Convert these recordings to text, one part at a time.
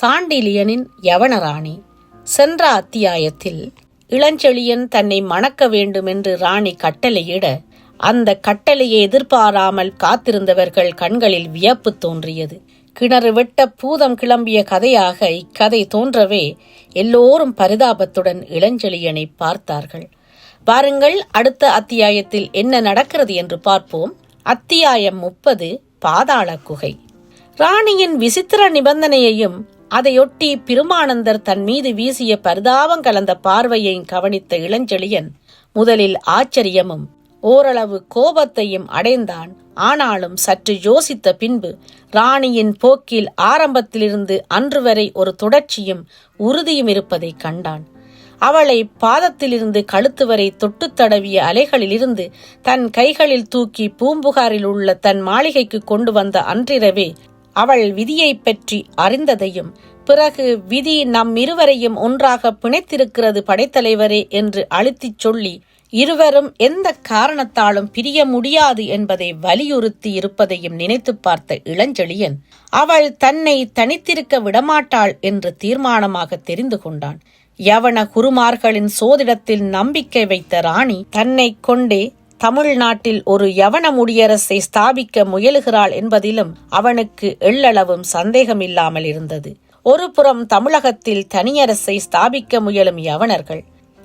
சாண்டிலியனின் யவனராணி. சென்ற அத்தியாயத்தில் இளஞ்செழியன் தன்னை மணக்க வேண்டுமென்று ராணி கட்டளையிட அந்த கட்டளையை எதிர்பாராமல் காத்திருந்தவர்கள் கண்களில் வியப்பு தோன்றியது. கிணறு வெட்ட பூதம் கிளம்பிய கதையாக இக்கதை தோன்றவே எல்லோரும் பரிதாபத்துடன் இளஞ்செழியனை பார்த்தார்கள். பாருங்கள் அடுத்த அத்தியாயத்தில் என்ன நடக்கிறது என்று பார்ப்போம். அத்தியாயம் முப்பது பாதாள குகை. ராணியின் விசித்திர நிபந்தனையையும் அதையொட்டி பெருமானந்தர் தன் மீது வீசிய பரிதாபம் கலந்த பார்வையை கவனித்த இளஞ்செழியன் முதலில் ஆச்சரியமும் ஓரளவு கோபத்தையும் அடைந்தான். ஆனாலும் சற்று யோசித்த பின்பு ராணியின் போக்கில் ஆரம்பத்திலிருந்து அன்று வரை ஒரு தொடர்ச்சியும் உறுதியும் இருப்பதை கண்டான். அவளை பாதத்திலிருந்து கழுத்து வரை தொட்டு தடவிய அலைகளிலிருந்து தன் கைகளில் தூக்கி பூம்புகாரில் உள்ள தன் மாளிகைக்கு கொண்டு வந்த அன்றிரவே அவள் விதியைப் பற்றி அறிந்ததையும் பிறகு விதி நம் இருவரையும் ஒன்றாக பிணைத்திருக்கிறது படைத்தலைவரே என்று அழுத்திச் சொல்லி இருவரும் எந்த காரணத்தாலும் பிரிய முடியாது என்பதை வலியுறுத்தி இருப்பதையும் நினைத்து பார்த்த இளஞ்செழியன் அவள் தன்னை தனித்திருக்க விடமாட்டாள் என்று தீர்மானமாக தெரிந்து கொண்டான். யவன குருமார்களின் சோதிடத்தில் நம்பிக்கை வைத்த ராணி தன்னை கொண்டே தமிழ்நாட்டில் ஒரு யவன முடியரசை ஸ்தாபிக்க முயலுகிறாள் என்பதிலும் அவனுக்கு எள்ளளவும் சந்தேகமில்லாமல் இருந்தது. ஒரு புறம் தமிழகத்தில் தனியரசை ஸ்தாபிக்க முயலும் யவனர்கள்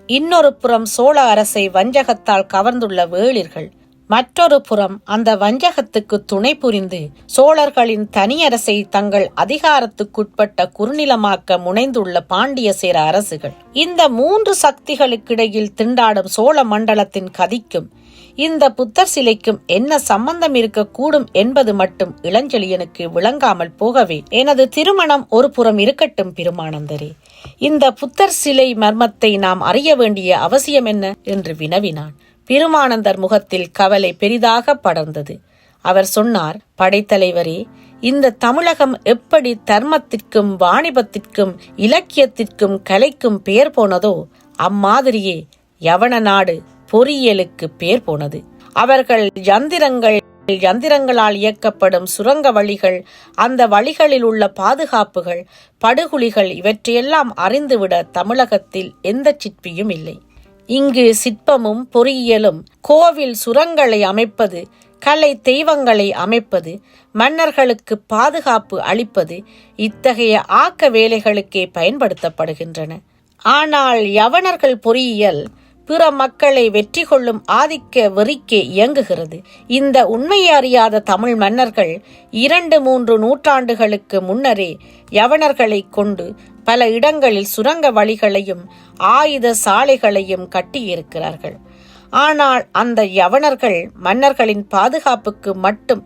இன்னொரு புறம் சோழ அரசை வஞ்சகத்தால் கவர்ந்துள்ள வேளிர்கள் மற்றொரு புறம் அந்த வஞ்சகத்துக்கு துணை புரிந்து சோழர்களின் தனியரசை தங்கள் அதிகாரத்துக்குட்பட்ட குறுநிலமாக்க முனைந்துள்ள பாண்டிய சேர அரசுகள். இந்த மூன்று சக்திகளுக்கிடையில் திண்டாடும் சோழ மண்டலத்தின் கதிக்கும் இந்த புத்தர் சிலைக்கும் என்ன சம்பந்தம் இருக்கக்கூடும் என்பது மட்டும் இளஞ்செழியனுக்கு விளங்காமல் போகவே எனது திருமணம் ஒரு புறம் இருக்கட்டும் பெருமானந்தரே. இந்த புத்தர் சிலை மர்மத்தை நாம் அறிய வேண்டிய அவசியம் என்ன? என்று வினவினான். பெருமானந்தர் முகத்தில் கவலை பெரிதாக படர்ந்தது. அவர் சொன்னார் படைத்தலைவரே இந்த தமிழகம் எப்படி தர்மத்திற்கும் வாணிபத்திற்கும் இலக்கியத்திற்கும் கலைக்கும் பெயர் போனதோ அம்மாதிரியே யவன நாடு பொறியியலுக்கு பேர் போனது. அவர்கள் யந்திரங்கள் யந்திரங்களால் இயக்கப்படும் சுரங்க வழிகள் அந்த வழிகளில் உள்ள பாதுகாப்புகள் படுகுழிகள் இவற்றையெல்லாம் அறிந்துவிட தமிழகத்தில் எந்த சிற்பியும் இல்லை. இங்கு சிற்பமும் பொறியியலும் கோவில் சுரங்களை அமைப்பது கலை தெய்வங்களை அமைப்பது மன்னர்களுக்கு பாதுகாப்பு அளிப்பது இத்தகைய ஆக்க வேலைகளுக்கே பயன்படுத்தப்படுகின்றன. ஆனால் யவனர்கள் பொறியியல் பிற மக்களை வெற்றி கொள்ளும் ஆதிக்க வெறிக்கே இயங்குகிறது. இந்த உண்மையை அறியாத தமிழ் மன்னர்கள் இரண்டு மூன்று நூற்றாண்டுகளுக்கு முன்னரே யவனர்களை கொண்டு பல இடங்களில் சுரங்க வழிகளையும் ஆயுத சாலைகளையும் கட்டியிருக்கிறார்கள். ஆனால் அந்த யவனர்கள் மன்னர்களின் பாதுகாப்புக்கு மட்டும்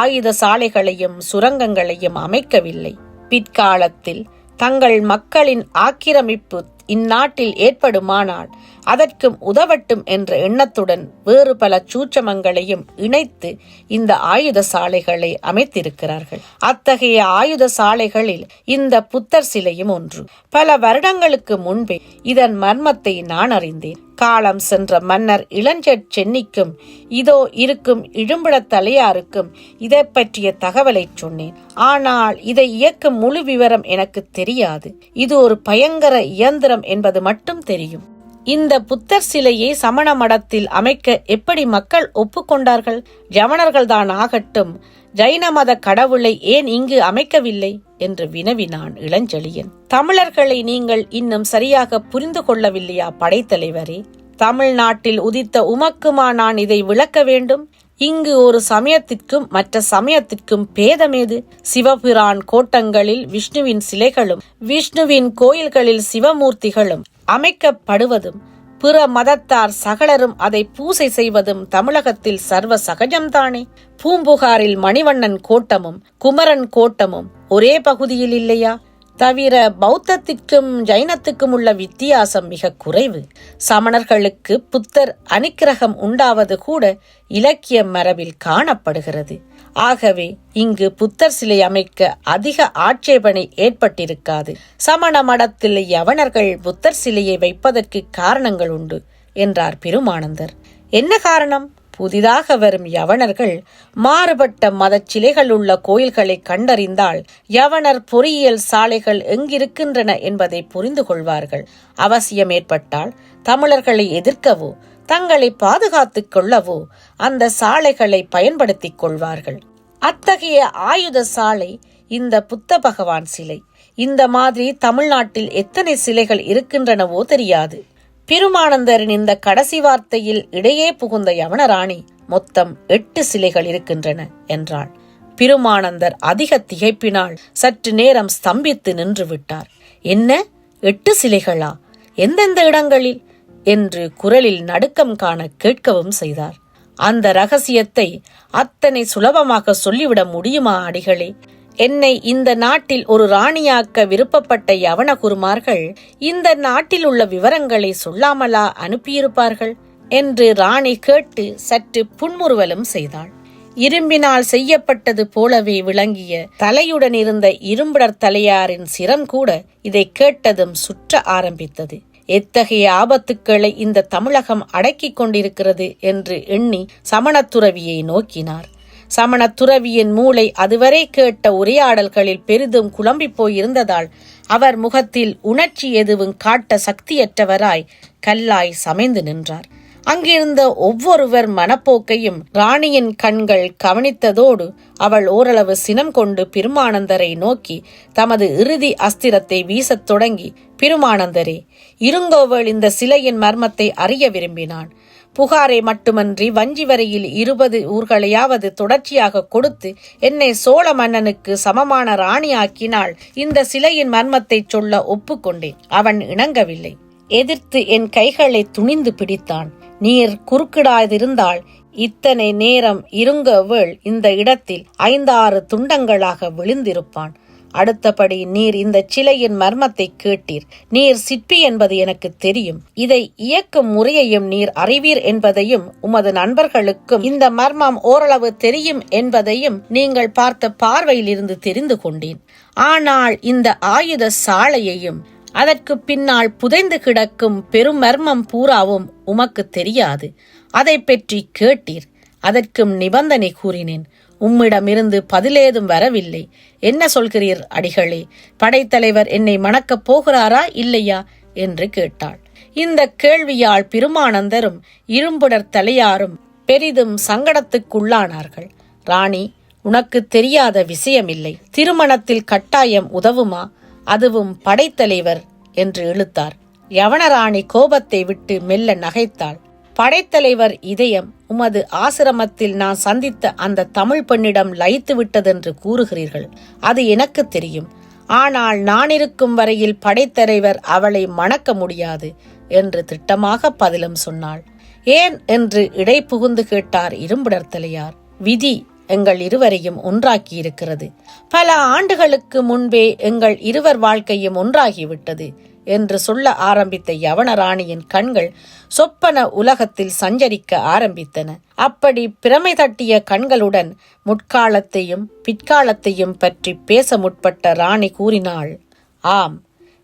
ஆயுத சாலைகளையும் சுரங்கங்களையும் அமைக்கவில்லை. பிற்காலத்தில் தங்கள் மக்களின் ஆக்கிரமிப்பு இந்நாட்டில் ஏற்படுமானால் அதற்கும் உதவட்டும் என்ற எண்ணத்துடன் வேறு பல சூட்சமங்களையும் இணைத்து இந்த ஆயுத சாலைகளை அமைத்திருக்கிறார்கள். அத்தகைய ஆயுத சாலைகளில் இந்த புத்தர் சிலையும் ஒன்று. பல வருடங்களுக்கு முன்பே இதன் மர்மத்தை நான் அறிந்தேன். காலம் சென்ற மன்னர் இளஞ்செட் சென்னிக்கும் இதோ இருக்கும் இழும்பிட தலையாருக்கும் இதை பற்றிய தகவலை சொன்னேன். ஆனால் இதை இயக்கும் முழு விவரம் எனக்கு தெரியாது. இது ஒரு பயங்கர இயந்திரம் என்பது மட்டும் தெரியும். இந்த புத்தர் சிலையை சமண மடத்தில் அமைக்க எப்படி மக்கள் ஒப்புக்கொண்டார்கள்? ஜவனர்கள்தான் ஆகட்டும். ஜைன மத கடவுளை ஏன் இங்கு அமைக்கவில்லை? என்று வினவினான் இளஞ்செழியன். தமிழர்களை நீங்கள் இன்னும் சரியாக புரிந்து கொள்ளவில்லையா படைத்தலைவரே? தமிழ்நாட்டில் உதித்த உமக்குமா நான் இதை விளக்க வேண்டும்? இங்கு ஒரு சமயத்திற்கும் மற்ற சமயத்திற்கும் பேதமேது? சிவபிரான் கோட்டங்களில் விஷ்ணுவின் சிலைகளும் விஷ்ணுவின் கோயில்களில் சிவமூர்த்திகளும் அமைக்கப்படுவதும் பிற மதத்தார் சகலரும் அதை பூசை செய்வதும் தமிழகத்தில் சர்வ சகஜம்தானே. பூம்புகாரில் மணிவண்ணன் கோட்டமும் குமரன் கோட்டமும் ஒரே பகுதியில் இல்லையா? தவிர பௌத்தத்திற்கும் ஜைனத்துக்கும் உள்ள வித்தியாசம் மிக குறைவு. சமணர்களுக்கு புத்தர் அனுக்கிரகம் உண்டாவது கூட இலக்கிய மரபில் காணப்படுகிறது. ஆகவே இங்கு புத்தர் சிலை அமைக்க அதிக ஆட்சேபனை ஏற்பட்டிருக்காது. சமண மடத்தில் யவனர்கள் புத்தர் சிலையை வைப்பதற்கு காரணங்கள் உண்டு என்றார் பெருமானந்தர். என்ன காரணம்? புதிதாக வரும் யவனர்கள் மாறுபட்ட மதச்சிலைகள் உள்ள கோயில்களை கண்டறிந்தால் யவனர் பொறியியல் சாலைகள் எங்கிருக்கின்றன என்பதை புரிந்து கொள்வார்கள். அவசியம் ஏற்பட்டால் தமிழர்களை எதிர்க்கவோ தங்களை பாதுகாத்துக் கொள்ளவோ அந்த சாலைகளை பயன்படுத்திக் கொள்வார்கள். அத்தகைய ஆயுத சாலை இந்த புத்த பகவான் சிலை. இந்த மாதிரி தமிழ்நாட்டில் எத்தனை சிலைகள் இருக்கின்றனவோ தெரியாது. பெருமானந்தரின் இந்த கடைசி வார்த்தையில் இடையே புகுந்த யவனராணி மொத்தம் எட்டு சிலைகள் இருக்கின்றன என்றாள். பெருமானந்தர் அதிக திகைப்பினால் சற்று நேரம் ஸ்தம்பித்து நின்று விட்டார். என்ன? எட்டு சிலைகளா? எந்தெந்த இடங்களில்? என்று குரலில் நடுக்கம் காண கேட்கவும் செய்தார். அந்த ரகசியத்தை அத்தனை சுலபமாக சொல்லிவிட முடியுமா அடிகளே? என்னை இந்த நாட்டில் ஒரு ராணியாக்க விருப்பப்பட்ட யவன குருமார்கள் இந்த நாட்டில் உள்ள விவரங்களை சொல்லாமலா அனுப்பியிருப்பார்கள்? என்று ராணி கேட்டு சற்று புன்முறுவலும் செய்தாள். இரும்பினால் செய்யப்பட்டது போலவே விளங்கிய தலையுடன் இருந்த இரும்புடர் தலையாரின் சிரம் கூட இதை கேட்டதும் சுற்ற ஆரம்பித்தது. எத்தகைய ஆபத்துக்களை இந்த தமிழகம் அடக்கிக் கொண்டிருக்கிறது என்று எண்ணி சமணத்துறவியை நோக்கினார். சமணத்துறவியின் மூளை அதுவரை கேட்ட உரையாடல்களில் பெரிதும் குழம்பிப் போயிருந்ததால் அவர் முகத்தில் உணர்ச்சி எதுவும் காட்ட சக்தியற்றவராய் கல்லாய் சமைந்து நின்றார். அங்கிருந்த ஒவ்வொருவர் மனப்போக்கையும் ராணியின் கண்கள் கவனித்ததோடு அவள் ஓரளவு சினம் கொண்டு பெருமானந்தரை நோக்கி தமது இறுதி அஸ்திரத்தை வீசத் தொடங்கி பெருமானந்தரே இருங்கோவள் இந்த சிலையின் மர்மத்தை அறிய விரும்பினான். புகாரை மட்டுமன்றி வஞ்சி வரையில் இருபது ஊர்களையாவது தொடர்ச்சியாக கொடுத்து என்னை சோழ மன்னனுக்கு சமமான ராணியாக்கினால் இந்த சிலையின் மர்மத்தை சொல்ல ஒப்புக்கொண்டேன். அவன் இணங்கவில்லை. எதிர்த்து என் கைகளை துணிந்து பிடித்தான். நீர் குறுக்கிடாதிருந்தால் இத்தனை நேரம் இருங்கவேள் இந்த இடத்தில் ஐந்தாறு துண்டங்களாக விழுந்திருப்பான். அடுத்தபடி நீர் இந்த சிலையின் மர்மத்தை கேட்டீர். நீர் சிற்பி என்பது எனக்கு தெரியும். இதை இயக்கும் முறையையும் நீர் அறிவீர் என்பதையும் உமது நண்பர்களுக்கும் இந்த மர்மம் ஓரளவு தெரியும் என்பதையும் நீங்கள் பார்த்த பார்வையிலிருந்து தெரிந்து கொண்டேன். ஆனால் இந்த ஆயுத சாலையையும் அதற்கு பின்னால் புதைந்து கிடக்கும் பெருமர்மம் பூராவும் உமக்கு தெரியாது. அதை பற்றி கேட்டீர். அதற்கும் நிபந்தனை கூறினேன். உம்மிடமிருந்து பதிலேதும் வரவில்லை. என்ன சொல்கிறீர் அடிகளே? படைத்தலைவர் என்னை மணக்கப் போகிறாரா இல்லையா? என்று கேட்டாள். இந்த கேள்வியால் பெருமானந்தரும் இரும்புடர் தலையாரும் பெரிதும் சங்கடத்துக்குள்ளானார்கள். ராணி உனக்கு தெரியாத விஷயமில்லை. திருமணத்தில் கட்டாயம் உதவுமா? அதுவும் படைத்தலைவர் என்று இழுத்தார். யவனராணி கோபத்தை விட்டு மெல்ல நகைத்தாள். படைத்தலைவர் இதயம் உமது ஆசிரமத்தில் நான் சந்தித்த அந்த தமிழ் பெண்ணிடம் லயித்து விட்டதென்று கூறுகிறீர்கள். அது எனக்கு தெரியும். ஆனால் நான் இருக்கும் வரையில் படைத்தலைவர் அவளை மணக்க முடியாது என்று திட்டமாக பதிலும் சொன்னாள். ஏன் என்று இடை புகுந்து கேட்டார் இரும்புடர் தலையார். விதி எங்கள் இருவரையும் ஒன்றாக்கி இருக்கிறது பல ஆண்டுகளுக்கு முன்பே எங்கள் இருவர் வாழ்க்கையும் ஒன்றாகிவிட்டது. என்று சொல்ல ஆரம்பித்த யவனராணியின் கண்கள் சொப்பன உலகத்தில் சஞ்சரிக்க ஆரம்பித்தன. அப்படி பிரமை தட்டிய கண்களுடன் முற்காலத்தையும் பிற்காலத்தையும் பற்றி பேச முற்பட்ட ராணி கூறினாள் ஆம்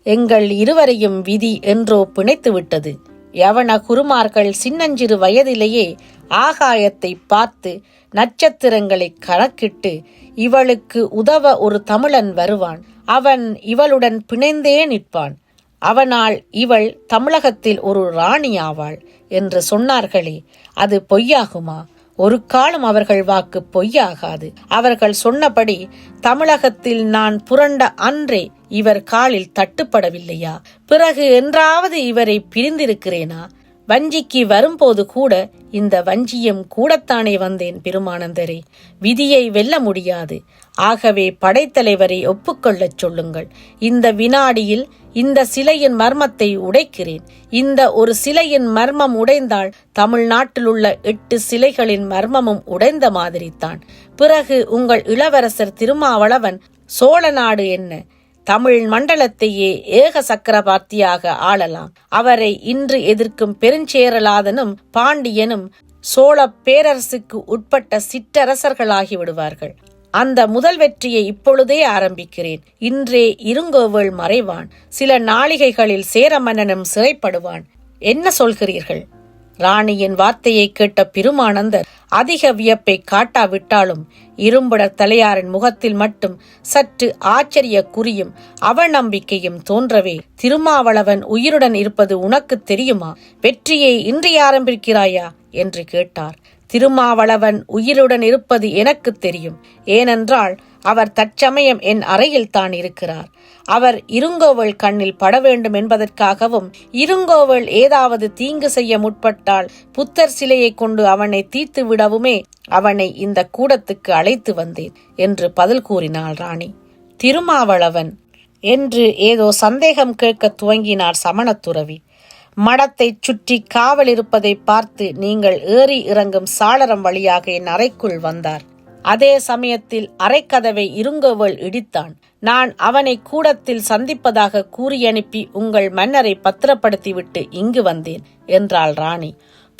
எங்கள் இருவரையும் விதி என்றோ பிணைத்துவிட்டது யவன குருமார்கள் சின்னஞ்சிறு வயதிலேயே ஆகாயத்தை பார்த்து நட்சத்திரங்களை கணக்கிட்டு இவளுக்கு உதவ ஒரு தமிழன் வருவான். அவன் இவளுடன் பிணைந்தே நிற்பான். அவனால் இவள் தமிழகத்தில் ஒரு ராணி ஆவாள் என்று சொன்னார்களே அது பொய்யாகுமா? ஒரு காலம் அவர்கள் வாக்கு பொய்யாகாது. அவர்கள் சொன்னபடி தமிழகத்தில் நான் புரண்ட அன்றே இவர் காலில் தட்டுப்படவில்லையா? பிறகு என்றாவது இவரை பிரிந்திருக்கிறேனா? வஞ்சிக்கு வரும்போது கூட இந்த வஞ்சியம் கூடத்தானே வந்தேன் பெருமானந்தரே. விதியை வெல்ல முடியாது. ஆகவே படைத்தலைவரை ஒப்புக்கொள்ளச் சொல்லுங்கள். இந்த வினாடியில் இந்த சிலையின் மர்மத்தை உடைக்கிறேன். இந்த ஒரு சிலையின் மர்மம் உடைந்தால் தமிழ்நாட்டில் உள்ள எட்டு சிலைகளின் மர்மமும் உடைந்த மாதிரித்தான். பிறகு உங்கள் இளவரசர் திருமாவளவன் சோழ நாடு என்ன? தமிழ் மண்டலத்தையே ஏக சக்கரவர்த்தியாக ஆளலாம். அவரை இன்று எதிர்க்கும் பெருஞ்சேரலாதனும் பாண்டியனும் சோழ பேரரசுக்கு உட்பட்ட சிற்றரசர்களாகி விடுவார்கள். அந்த முதல் வெற்றியை இப்பொழுதே ஆரம்பிக்கிறேன். இன்றே இருங்கோவள் மறைவான். சில நாளிகைகளில் சேர மன்னனும் சிறைப்படுவான். என்ன சொல்கிறீர்கள்? ராணியின் வார்த்தையை கேட்ட பெருமானந்தர் அதிக வியப்பை காட்டாவிட்டாலும் இரும்புடர் தலையாரின் முகத்தில் மட்டும் சற்று ஆச்சரிய குறியும் அவநம்பிக்கையும் தோன்றவே திருமாவளவன் உயிருடன் இருப்பது உனக்கு தெரியுமா? வெற்றியை இன்றி ஆரம்பிக்கிறாயா? என்று கேட்டார். திருமாவளவன் உயிருடன் இருப்பது எனக்கு தெரியும். ஏனென்றால் அவர் தற்சமயம் என் அறையில் தான் இருக்கிறார். அவர் இருங்கோவள் கண்ணில் பட வேண்டும் என்பதற்காகவும் இருங்கோவள் ஏதாவது தீங்கு செய்ய முற்பட்டால் புத்தர் சிலையை கொண்டு அவனை தீர்த்து விடவுமே அவனை இந்த கூடத்துக்கு அழைத்து வந்தேன் என்று பதில் கூறினாள் ராணி. திருமாவளவன் என்று ஏதோ சந்தேகம் கேட்க துவங்கினார் சமணத்துறவி. மடத்தைச் சுற்றி காவல் இருப்பதை பார்த்து நீங்கள் ஏறி இறங்கும் சாளரம் வழியாக என் அறைக்குள் வந்தார். அதே சமயத்தில் அரைக்கதவை இருங்கவள் இடித்தான். நான் அவனை கூடத்தில் சந்திப்பதாக கூறி அனுப்பி உங்கள் மன்னரை பத்திரப்படுத்திவிட்டு இங்கு வந்தேன் என்றாள் ராணி.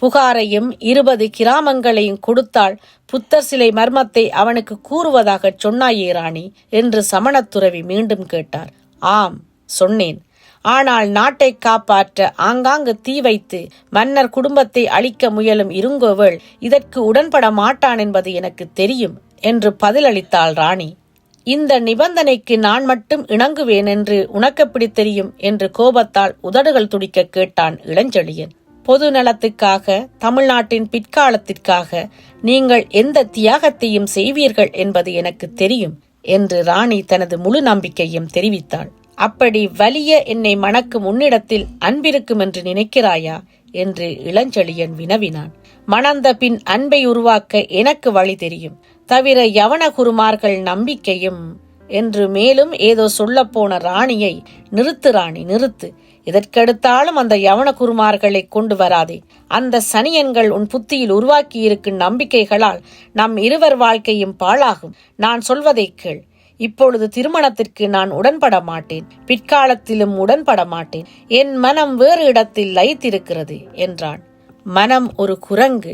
புகாரையும் இருபது கிராமங்களையும் கொடுத்தால் புத்தர் சிலை மர்மத்தை அவனுக்கு கூறுவதாகச் சொன்னாயே ராணி என்று சமணத்துறவி மீண்டும் கேட்டார். ஆம் சொன்னேன். ஆனால் நாட்டை காப்பாற்ற ஆங்காங்கு தீ வைத்து மன்னர் குடும்பத்தை அழிக்க முயலும் இருங்கோவள் இதற்கு உடன்பட மாட்டான் என்பது எனக்கு தெரியும் என்று பதிலளித்தாள் ராணி. இந்த நிபந்தனைக்கு நான் மட்டும் இணங்குவேன் என்று உனக்கு தெரியும்? என்று கோபத்தால் உதடுகள் துடிக்க கேட்டான் இளஞ்செழியன். பொது நலத்துக்காக தமிழ்நாட்டின் பிற்காலத்திற்காக நீங்கள் எந்த தியாகத்தையும் செய்வீர்கள் என்பது எனக்கு தெரியும் என்று ராணி தனது முழு நம்பிக்கையும் தெரிவித்தாள். அப்படி வலிய என்னை மணக்கும் உன்னிடத்தில் அன்பிருக்கும் என்று நினைக்கிறாயா? என்று இளஞ்செழியன் வினவினான். மணந்த பின் அன்பை உருவாக்க எனக்கு வழி தெரியும். தவிர யவன குருமார்கள் நம்பிக்கையும் என்று மேலும் ஏதோ சொல்லப்போன ராணியை நிறுத்து ராணி நிறுத்து. இதற்கெடுத்தாலும் அந்த யவன குருமார்களை கொண்டு வராதே. அந்த சனியன்கள் உன் புத்தியில் உருவாக்கி இருக்கும் நம்பிக்கைகளால் நம் இருவர் வாழ்க்கையும் பாழாகும். நான் சொல்வதை கேள். இப்பொழுது திருமணத்திற்கு நான் உடன்பட மாட்டேன். பிற்காலத்திலும் உடன்பட மாட்டேன். என் மனம் வேறு இடத்தில் லயித்திருக்கிறது என்றான். மனம் ஒரு குரங்கு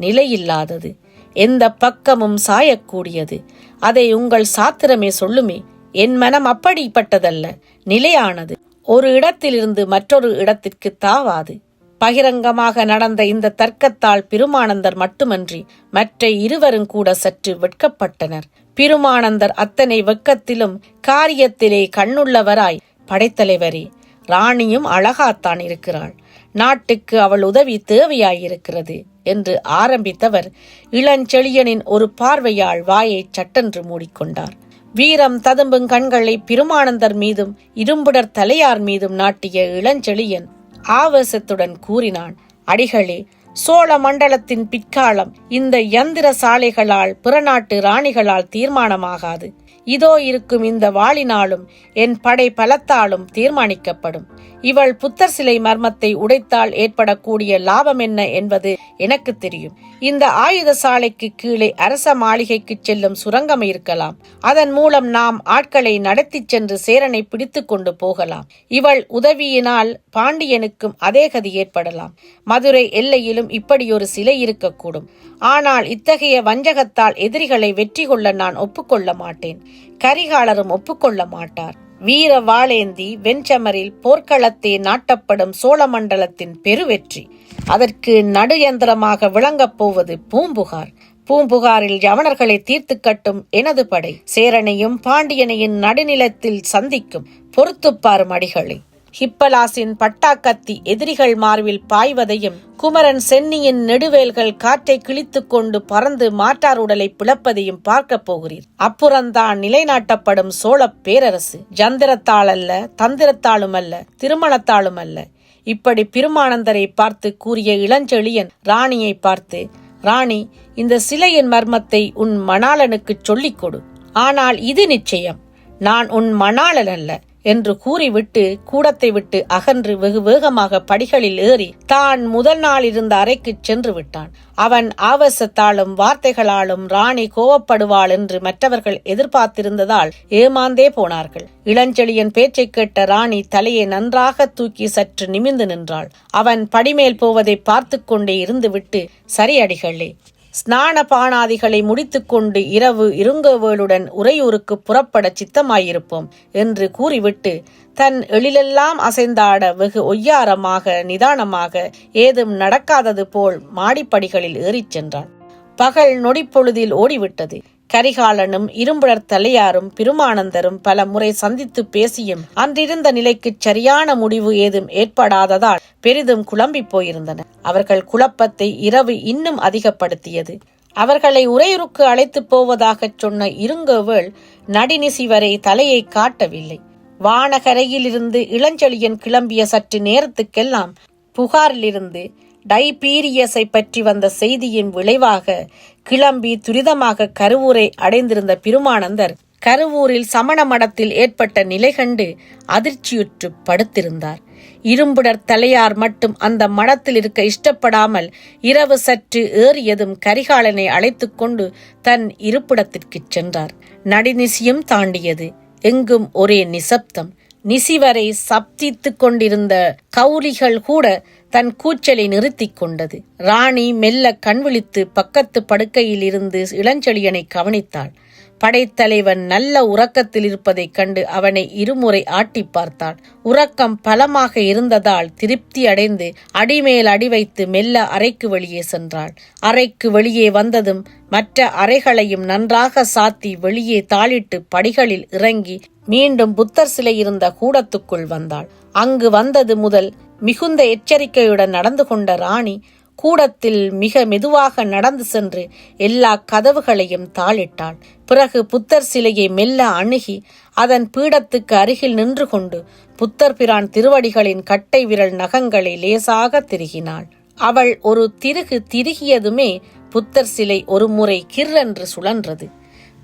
நிலையில்லாதது. எந்த பக்கமும் சாயக்கூடியது. அதை உங்கள் சாத்திரமே சொல்லுமே. என் மனம் அப்படிப்பட்டதல்ல நிலையானது. ஒரு இடத்திலிருந்து மற்றொரு இடத்திற்கு தாவாது. பகிரங்கமாக நடந்த இந்த தர்க்கத்தால் பெருமானந்தர் மட்டுமன்றி மற்ற இருவரும் கூட சற்று வெட்கப்பட்டனர். பெருமானந்தர் அத்தனை வெக்கத்திலும் காரியத்திலே கண்ணுள்ளவராய் படைத்தலைவரே. ராணியும் அழகாத்தான் இருக்கிறாள். நாட்டுக்கு அவள் உதவி தேவையாயிருக்கிறது என்று ஆரம்பித்தவர் இளஞ்செழியனின் ஒரு பார்வையால் வாயை சட்டென்று மூடிக்கொண்டார். வீரம் ததும்பும் கண்களை பெருமானந்தர் மீதும் இரும்புடர் தலையார் மீதும் நாட்டிய இளஞ்செழியன் ஆவேசத்துடன் கூறினான் அடிகளே சோழ மண்டலத்தின் பிற்காலம் இந்த யந்திர சாலைகளால் பிறநாட்டு ராணிகளால் தீர்மானமாகாது. இதோ இருக்கும் இந்த வாளினாலும் என் படை பலத்தாலும் தீர்மானிக்கப்படும். இவள் புத்தர் சிலை மர்மத்தை உடைத்தால் ஏற்படக்கூடிய லாபம் என்ன என்பது எனக்கு தெரியும். இந்த ஆயுத சாலைக்கு கீழே அரச மாளிகைக்கு செல்லும் சுரங்கம் இருக்கலாம். அதன் மூலம் நாம் ஆட்களை நடத்தி சென்று சேரனை பிடித்து கொண்டு போகலாம். இவள் உதவியினால் பாண்டியனுக்கும் அதே கதி ஏற்படலாம். மதுரை எல்லையிலும் இப்படியொரு சிலை இருக்கக்கூடும். ஆனால் இத்தகைய வஞ்சகத்தால் எதிரிகளை வெற்றி கொள்ள நான் ஒப்புக்கொள்ள மாட்டேன். கரிகாலரும் ஒப்புக்கொள்ள மாட்டார். வீர வாளேந்தி வெஞ்சமரில் போர்க்களத்தே நாட்டப்படும் சோழமண்டலத்தின் பெருவெற்றி. அதற்கு நடுயந்திரமாக விளங்கப் போவது பூம்புகார். பூம்புகாரில் யவனர்களை தீர்த்து கட்டும் எனது படை. சேரனையும் பாண்டியனையும் நடுநிலத்தில் சந்திக்கும் பொறுத்துப்பாரும் அடிகளை. ஹிப்பலாசின் பட்டாக்கத்தி எதிரிகள் மார்பில் பாய்வதையும் குமரன் சென்னியின் நெடுவேல்கள் காற்றை கிழித்துக் கொண்டு பறந்து மாற்றார் உடலை பிளப்பதையும் பார்க்கப் போகிறீர். அப்புறம்தான் நிலைநாட்டப்படும் சோழ பேரரசு. ஜந்திரத்தால் அல்ல தந்திரத்தாலும் அல்ல திருமணத்தாலும் அல்ல இப்படி பெருமானந்தரை பார்த்து கூறிய இளஞ்செழியன் ராணியை பார்த்து ராணி இந்த சிலையின் மர்மத்தை உன் மணாளனுக்கு சொல்லிக் கொடு. ஆனால் இது நிச்சயம். நான் உன் மணாளன் அல்ல என்று கூறிவிட்டு கூடத்தை விட்டு அகன்று வெகு வேகமாக படிகளில் ஏறி தான் முதல் நாள் இருந்த அறைக்கு சென்று விட்டான். அவன் ஆவசத்தாலும் வார்த்தைகளாலும் ராணி கோவப்படுவாள் என்று மற்றவர்கள் எதிர்பார்த்திருந்ததால் ஏமாந்தே போனார்கள். இளஞ்செழியன் பேச்சை கேட்ட ராணி தலையை நன்றாக தூக்கி சற்று நிமிந்து நின்றாள். அவன் படிமேல் போவதை பார்த்து கொண்டே இருந்துவிட்டு சரி அடிகளே ஸ்நான பானாதிகளை முடித்துக்கொண்டு இரவு இருங்கவேளுடன் உறையூருக்கு புறப்படச் சித்தமாயிருப்போம் என்று கூறிவிட்டு தன் எழிலெல்லாம் அசைந்தாட வெகு ஒய்யாரமாக நிதானமாக ஏதும் நடக்காதது போல் மாடிப்படிகளில் ஏறிச் சென்றான். பகல் நொடிப்பொழுதில் ஓடிவிட்டது. கரிகாலனும் இரும்புழர் தலையாரும் பெருமானந்தரும் பல முறை சந்தித்து பேசியும் அன்றிருந்த நிலைக்கு சரியான முடிவு ஏதும் ஏற்படாததால் பெரிதும் குழம்பிப் போயிருந்தனர். அவர்கள் குழப்பத்தை இரவு இன்னும் அதிகப்படுத்தியது. அவர்களை உறையூருக்கு அழைத்துப் போவதாகச் சொன்ன இருங்கோவேள் நடினிசி வரை தலையை காட்டவில்லை. வானகரையிலிருந்து இளஞ்செழியன் கிளம்பிய சற்று நேரத்துக்கெல்லாம் புகாரிலிருந்து டைபீரியஸை பற்றி வந்த செய்தியின் விளைவாக கிளம்பி துரிதமாக கருவூரை அடைந்திருந்த பெருமானந்தர் கருவூரில் சமண மடத்தில் ஏற்பட்ட நிலை கண்டு அதிர்ச்சியுற்று படுத்திருந்தார். இரும்புடர் தலையார் மட்டும் அந்த மடத்தில் இருக்க இஷ்டப்படாமல் இரவு சற்று ஏறியதும் கரிகாலனை அழைத்துக் கொண்டு தன் இருப்பிடத்திற்குச் சென்றார். நடிநிசியும் தாண்டியது. எங்கும் ஒரே நிசப்தம். நிசிவரை சப்தித்துக் கொண்டிருந்த கௌரிகள் கூட தன் கூச்சலை நிறுத்தி கொண்டது. ராணி மெல்ல கண்விழித்து பக்கத்து படுக்கையில் இருந்து இளஞ்செழியனை கவனித்தாள். படைத்தலைவன் நல்ல உறக்கத்தில் இருப்பதைக் கண்டு அவனை இருமுறை ஆட்டி பார்த்தாள் உறக்கம் பலமாக இருந்ததால் திருப்தி அடைந்து அடிமேல் அடி வைத்து மெல்ல அறைக்கு வெளியே சென்றாள். அறைக்கு வெளியே வந்ததும் மற்ற அறைகளையும் நன்றாக சாத்தி வெளியே தாளிட்டு படிகளில் இறங்கி மீண்டும் புத்தர் சிலை இருந்த கூடத்துக்குள் வந்தாள். அங்கு வந்தது முதல் மிகுந்த எச்சரிக்கையுடன் நடந்து கொண்ட ராணி கூடத்தில் மிக மெதுவாக நடந்து சென்று எல்லா கதவுகளையும் தாளிட்டாள். பிறகு புத்தர் சிலையை மெல்ல அணுகி அதன் பீடத்துக்கு அருகில் நின்று கொண்டு புத்தர் பிரான் திருவடிகளின் கட்டை விரல் நகங்களை லேசாக திருகினாள். அவள் ஒரு திருகு திருகியதுமே புத்தர் சிலை ஒரு முறை கிர்ரென்று சுழன்றது.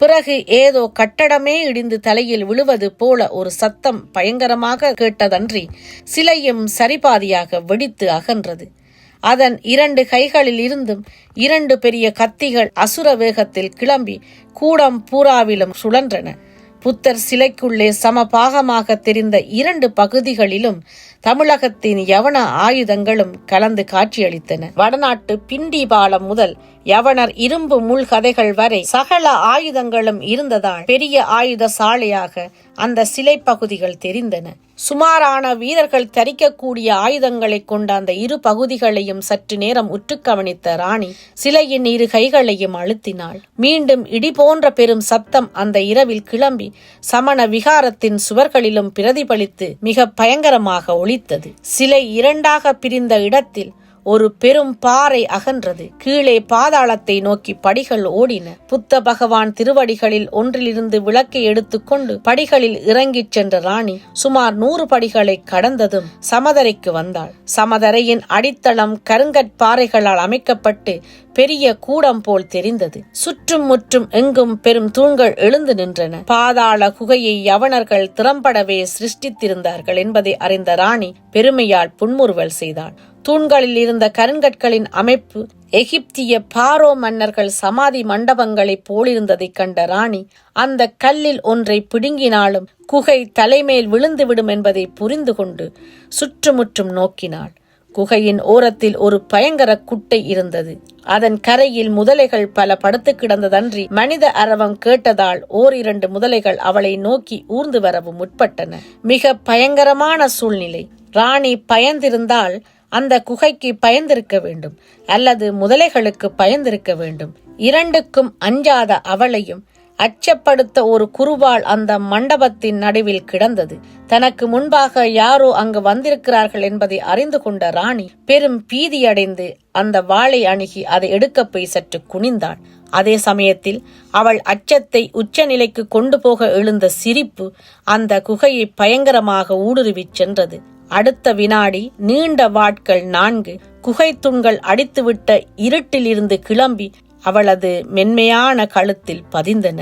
பிறகு ஏதோ கட்டடமே இடிந்து தலையில் விழுவது போல ஒரு சத்தம் பயங்கரமாக கேட்டதன்றி சிலையும் சரிபாதியாக வெடித்து அகன்றது. அதன் இரண்டு கைகளில் இருந்தும் இரண்டு பெரிய கத்திகள் அசுர வேகத்தில் கிளம்பி கூடம் பூராவிலும் சுழன்றன. புத்தர் சிலைக்குள்ளே சமபாகமாக தெரிந்த இரண்டு பகுதிகளிலும் தமிழகத்தின் யவன ஆயுதங்களும் கலந்து காட்சியளித்தன. வடநாட்டு பிண்டி பாலம் முதல் யவனர் இரும்பு முள் கதைகள் வரை சகல ஆயுதங்களும் இருந்ததால் பெரிய ஆயுத சாலையாக அந்த சிலை பகுதிகள் தெரிந்தன. சுமாரான வீரர்கள் தரிக்கக்கூடிய ஆயுதங்களை கொண்ட அந்த இரு பகுதிகளையும் சற்று நேரம் உற்று கவனித்த ராணி சிலையின் இரு கைகளையும் அழுத்தினாள். மீண்டும் இடி போன்ற பெரும் சத்தம் அந்த இரவில் கிளம்பி சமண விகாரத்தின் சுவர்களிலும் பிரதிபலித்து மிக பயங்கரமாக ஒழித்தது சிலை இரண்டாக பிரிந்த இடத்தில் ஒரு பெரும் பாறை அகன்றது. கீழே பாதாளத்தை நோக்கி படிகள் ஓடின. புத்த பகவான் திருவடிகளில் ஒன்றிலிருந்து விளக்கை எடுத்துக்கொண்டு படிகளில் இறங்கிச் சென்ற ராணி சுமார் நூறு படிகளை கடந்ததும் சமதரைக்கு வந்தாள். சமதரையின் அடித்தளம் கருங்கற்பாறைகளால் அமைக்கப்பட்டு பெரிய கூடம் போல் தெரிந்தது. சுற்றும் முற்றும் எங்கும் பெரும் தூண்கள் எழுந்து நின்றன. பாதாள குகையை யவனர்கள் திறம்படவே சிருஷ்டித்திருந்தார்கள் என்பதை அறிந்த ராணி பெருமையால் புன்முறுவல் செய்தாள். தூண்களில் இருந்த கருங்கற்களின் அமைப்பு எகிப்திய பாரோ மன்னர்கள் சமாதி மண்டபங்களைப் போலிருந்ததைக் கண்ட ராணி அந்த கல்லில் ஒன்றை பிடுங்கினாலும் குகை தலைமேல் விழுந்துவிடும் என்பதை புரிந்து கொண்டு சுற்றுமுற்றும் நோக்கினாள். குகையின் ஓரத்தில் ஒரு பயங்கர குட்டை இருந்தது. அதன் கரையில் முதலைகள் பல படுத்து கிடந்ததன்றி மனித அரவம் கேட்டதால் ஓரிரண்டு முதலைகள் அவளை நோக்கி ஊர்ந்து வரவும் முற்பட்டன. மிக பயங்கரமான சூழ்நிலை. ராணி பயந்திருந்தால் அந்த குகைக்கு பயந்திருக்க வேண்டும். அல்லது முதலைகளுக்கு பயந்திருக்க வேண்டும். இரண்டுக்கும் அஞ்சாத அவளையும் அச்சப்படுத்த ஒரு குருவாள் அந்த மண்டபத்தின் நடுவில் கிடந்தது. தனக்கு முன்பாக யாரோ அங்கு வந்திருக்கிறார்கள் என்பதை அறிந்து கொண்ட ராணி பெரும் பீதியடைந்து அந்த வாளை அணுகி அதை எடுக்க போய் சற்று குனிந்தாள் அதே சமயத்தில் அவள் அச்சத்தை உச்சநிலைக்கு கொண்டு போக எழுந்த சிரிப்பு அந்த குகையை பயங்கரமாக ஊடுருவிச் சென்றது. அடுத்த வினாடி நீண்ட வாட்கள் நான்கு குகை துண்கள் அடித்துவிட்ட இருட்டிலிருந்து கிளம்பி அவளது மென்மையான கழுத்தில் பதிந்தன.